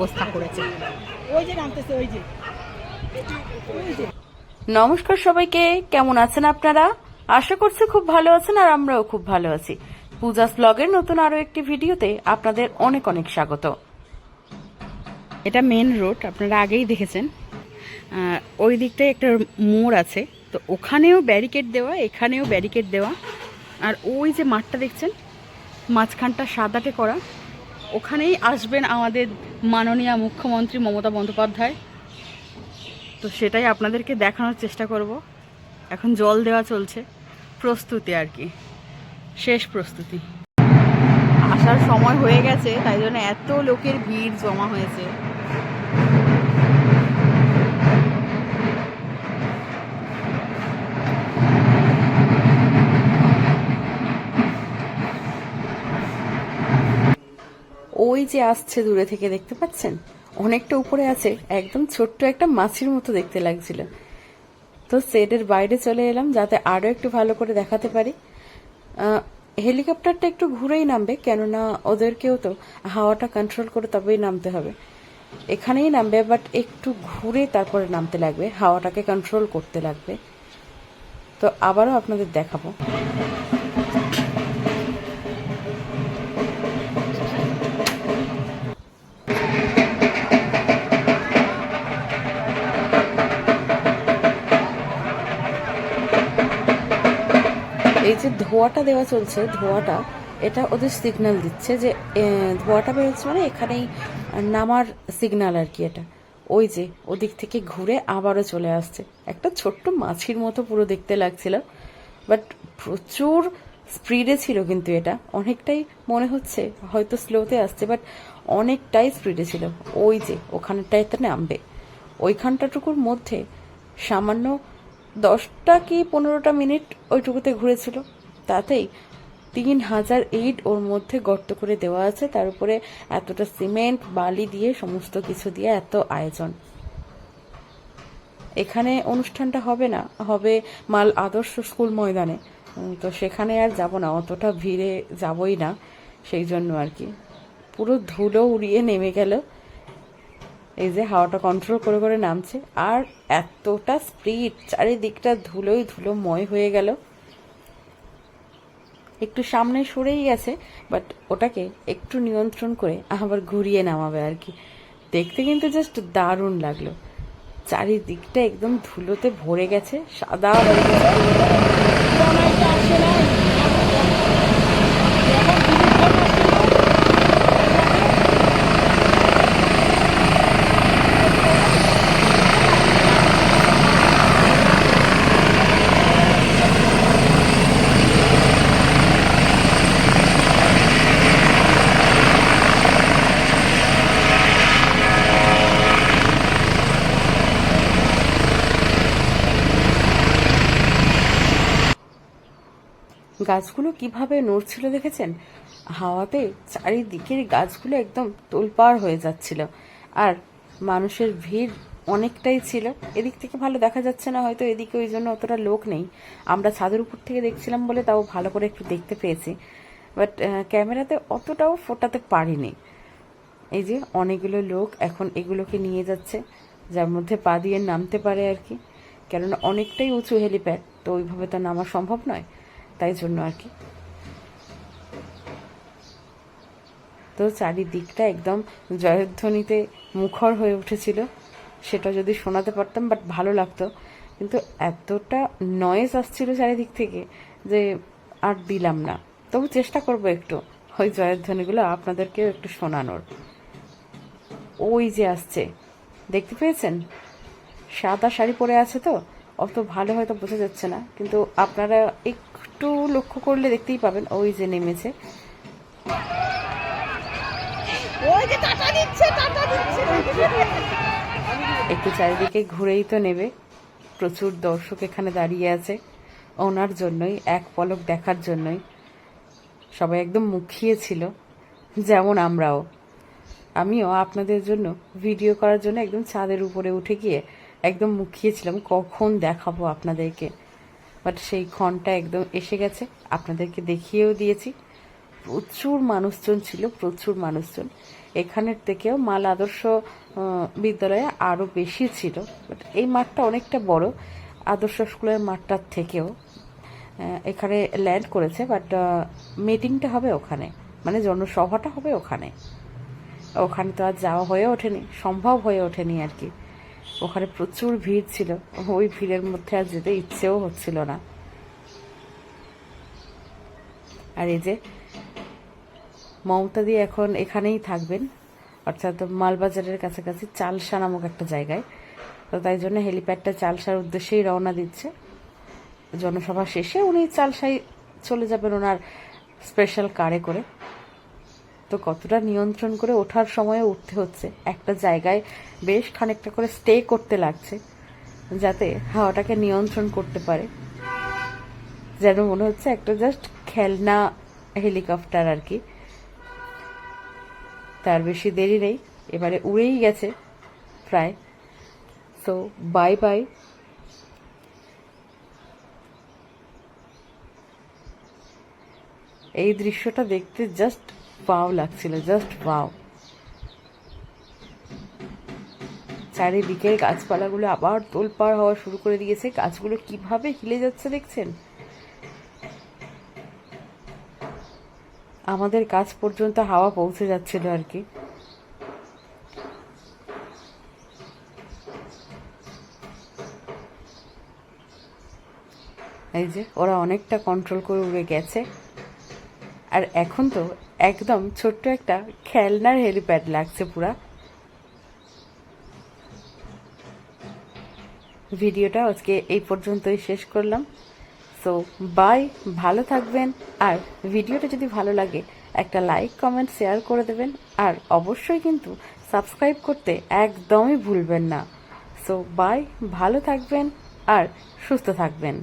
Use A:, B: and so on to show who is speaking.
A: ব্যবস্থা করেছে।
B: ওই যে নামতেছে ওই যে।
A: নমস্কার সবাইকে কেমন আছেন আপনারা? আশা করছি খুব ভালো আছেন আর আমরাও খুব ভালো আছি। পূজাস ব্লগের নতুন আরও একটি ভিডিওতে আপনাদের অনেক অনেক স্বাগত। এটা মেন রোড আপনারা আগেই দেখেছেন। ওই দিকটায় একটা মোড় আছে তো ওখানেও ব্যারিকেড দেওয়া এখানেও ব্যারিকেড দেওয়া। আর ওই যে মাঠটা দেখছেন মাঝখানটা সাদাটে করা। ওখানেই আসবেন আমাদের মাননীয় মুখ্যমন্ত্রী মমতা বন্দ্যোপাধ্যায়। তো সেটাই আপনাদেরকে দেখানোর চেষ্টা করব। এখন জল দেওয়া চলছে। প্রস্তুতি আর কি। শেষ প্রস্তুতি। আসার সময় হয়ে গেছে, তাই জন্য এত লোকের ভিড় জমা হয়েছে। ওই যে আসছে দূরে থেকে দেখতে পাচ্ছেন? অনেকটা উপরে আছে, একদম ছোট্ট একটা মাছির মতো দেখতে লাগছিল। তো সেটের বাইরে চলে এলাম যাতে আরও একটু ভালো করে দেখাতে পারি। হেলিকপ্টারটা একটু ঘুরেই নামবে, কেননা ওদেরকেও তো হাওয়াটা কন্ট্রোল করে তবেই নামতে হবে। এখানেই নামবে বাট একটু ঘুরে তারপরে নামতে লাগবে, হাওয়াটাকে কন্ট্রোল করতে লাগবে। তো আবারও আপনাদের দেখাবো। ধোঁয়াটা দেওয়া চলছে, ধোঁয়াটা, এটা ওদের সিগন্যাল দিচ্ছে যে ধোঁয়াটা বেরোচ্ছে মানে এখানেই নামার সিগন্যাল আর কি এটা। ওই যে, ওদিক থেকে ঘুরে আবারও চলে আসছে। একটা ছোট্ট মাছির মতো পুরো দেখতে লাগছিল। বাট প্রচুর স্পিডে ছিল কিন্তু এটা। অনেকটাই মনে হচ্ছে, হয়তো স্লোতে আসছে বাট অনেকটাই স্পিডে ছিল। ওই যে, ওখানটায় ওখানটাইতে নামবে। ওইখানটাটুকুর মধ্যে সামান্য দশটা কি পনেরোটা মিনিট ওইটুকুতে ঘুরেছিল। তাতেই তিন হাজার এইট ওর মধ্যে গর্ত করে দেওয়া আছে। তার উপরে এতটা সিমেন্ট, বালি দিয়ে সমস্ত কিছু দিয়ে এত আয়োজন। এখানে অনুষ্ঠানটা হবে না, হবে মাল আদর্শ স্কুল ময়দানে। তো সেখানে আর যাব না, অতটা ভিড়ে যাবই না, সেই জন্য আর কি। পুরো ধুলো উড়িয়ে নেমে গেল। এই যে হাওয়াটা কন্ট্রোল করে করে নামছে। আর এতটা স্পিড চারিদিকটা ধুলোই ধুলোময় হয়ে গেল। একটু সামনে সরেই গেছে বাট ওটাকে একটু নিয়ন্ত্রণ করে আবার ঘুরিয়ে নামাবে আর কি। দেখতে কিন্তু জাস্ট দারুণ লাগল। চারিদিকটা একদম ধুলোতে ভরে গেছে, সাদা গাছগুলো কীভাবে নড়ছিল দেখেছেন? হাওয়াতে চারিদিকের গাছগুলো একদম তোলপাড় হয়ে যাচ্ছিল। আর মানুষের ভিড় অনেকটাই ছিল। এদিক থেকে ভালো দেখা যাচ্ছে না, হয়তো এদিকে ওই জন্য অতটা লোক নেই। আমরা ছাদের উপর থেকে দেখছিলাম বলে তাও ভালো করে একটু দেখতে পেয়েছি। বাট ক্যামেরাতে অতটাও ফোটাতে পারিনি। এই যে অনেকগুলো লোক এখন এগুলোকে নিয়ে যাচ্ছে, যার মধ্যে পা দিয়ে নামতে পারে আর কি। কেননা অনেকটাই উঁচু হেলিপ্যাড, তো ওইভাবে তো নামা সম্ভব নয়। তাই জন্য আর কি। তো চারিদিকটা একদম জয়ধ্বনিতে মুখর হয়ে উঠেছিল। সেটা যদি শোনাতে পারতাম বাট ভালো লাগতো। কিন্তু এতটা নয়েজ আসছিল চারিদিক থেকে যে আর দিলাম না। তবু চেষ্টা করব একটু ওই জয়ধ্বনিগুলো আপনাদেরকেও একটু শোনানোর। ওই যে আসছে, দেখতে পেয়েছেন? সাদা শাড়ি পরে আছে তো, অত ভালো হয়তো বোঝা যাচ্ছে না। কিন্তু আপনারা একটু লক্ষ্য করলে দেখতেই পাবেন ওই যে নেমেছে। একটু চারিদিকে ঘুরেই তো নেবে। প্রচুর দর্শক এখানে দাঁড়িয়ে আছে ওনার জন্যই এক পলক দেখার জন্যই। সবাই একদম মুখিয়ে ছিল যেমন আমরাও। আমিও আপনাদের জন্য ভিডিও করার জন্য একদম ছাদের উপরে উঠে গিয়ে একদম মুখিয়েছিলাম কখন দেখাবো আপনাদেরকে? বাট সেই ক্ষণটা একদম এসে গেছে। আপনাদেরকে দেখিয়েও দিয়েছি। প্রচুর মানুষজন ছিল, প্রচুর মানুষজন। এখানের থেকেও মাল আদর্শ বিদ্যালয়ে আরও বেশি ছিল। বাট এই মাঠটা অনেকটা বড়। আদর্শ স্কুলের মাঠটার থেকেও এখানে ল্যান্ড করেছে, বাট মিটিংটা হবে ওখানে। মানে জনসভাটা হবে ওখানে। ওখানে তো আর যাওয়া হয়ে ওঠেনি, সম্ভব হয়ে ওঠেনি আর কি। ওখানে প্রচুর ভিড় ছিল। ওই ভিড়ের মধ্যে আর যেতে ইচ্ছেও হচ্ছিল না। আর এই যে মমতা দিয়ে এখন এখানেই থাকবেন। অর্থাৎ মালবাজারের কাছাকাছি চালসা নামক একটা জায়গায়। তো তাই জন্য হেলিপ্যাডটা চালসার উদ্দেশ্যেই রওনা দিচ্ছে। জনসভা শেষে উনি চালসাই চলে যাবেন ওনার স্পেশাল কারে করে। তো কতটা নিয়ন্ত্রণ করে ওঠার সময় উঠতে হচ্ছে। একটা জায়গায় বেশ খানিকটা করে স্টে করতে লাগছে, যাতে হাওয়াটাকে নিয়ন্ত্রণ করতে পারে। যেন মনে হচ্ছে একটা জাস্ট খেলনা হেলিকপ্টার আর কি। তার বেশি দেরি নেই, এবারে উড়েই গেছে প্রায়। সো বাই বাই এই দৃশ্যটা দেখতে জাস্ট ওয়াও লাগছিল জাস্ট ওয়াও চারিদিকের গাছপালাগুলো আবার তোলপাড় হওয়া শুরু করে দিয়েছে। গাছগুলো কীভাবে হিলে যাচ্ছে দেখছেন? আমাদের কাছ পর্যন্ত হাওয়া পৌঁছে যাচ্ছিল আর কি। এই যে, ওরা অনেকটা কন্ট্রোল করে উড়ে গেছে। আর এখন তো একদম ছোট্ট একটা খেলনার হেলিপ্যাড লাগছে পুরা। ভিডিওটা আজকে এই পর্যন্তই শেষ করলাম। সো বাই ভালো থাকবেন। আর ভিডিওটা যদি ভালো লাগে, একটা লাইক কমেন্ট শেয়ার করে দেবেন। আর অবশ্যই কিন্তু সাবস্ক্রাইব করতে একদমই ভুলবেন না। সো বাই ভালো থাকবেন আর সুস্থ থাকবেন।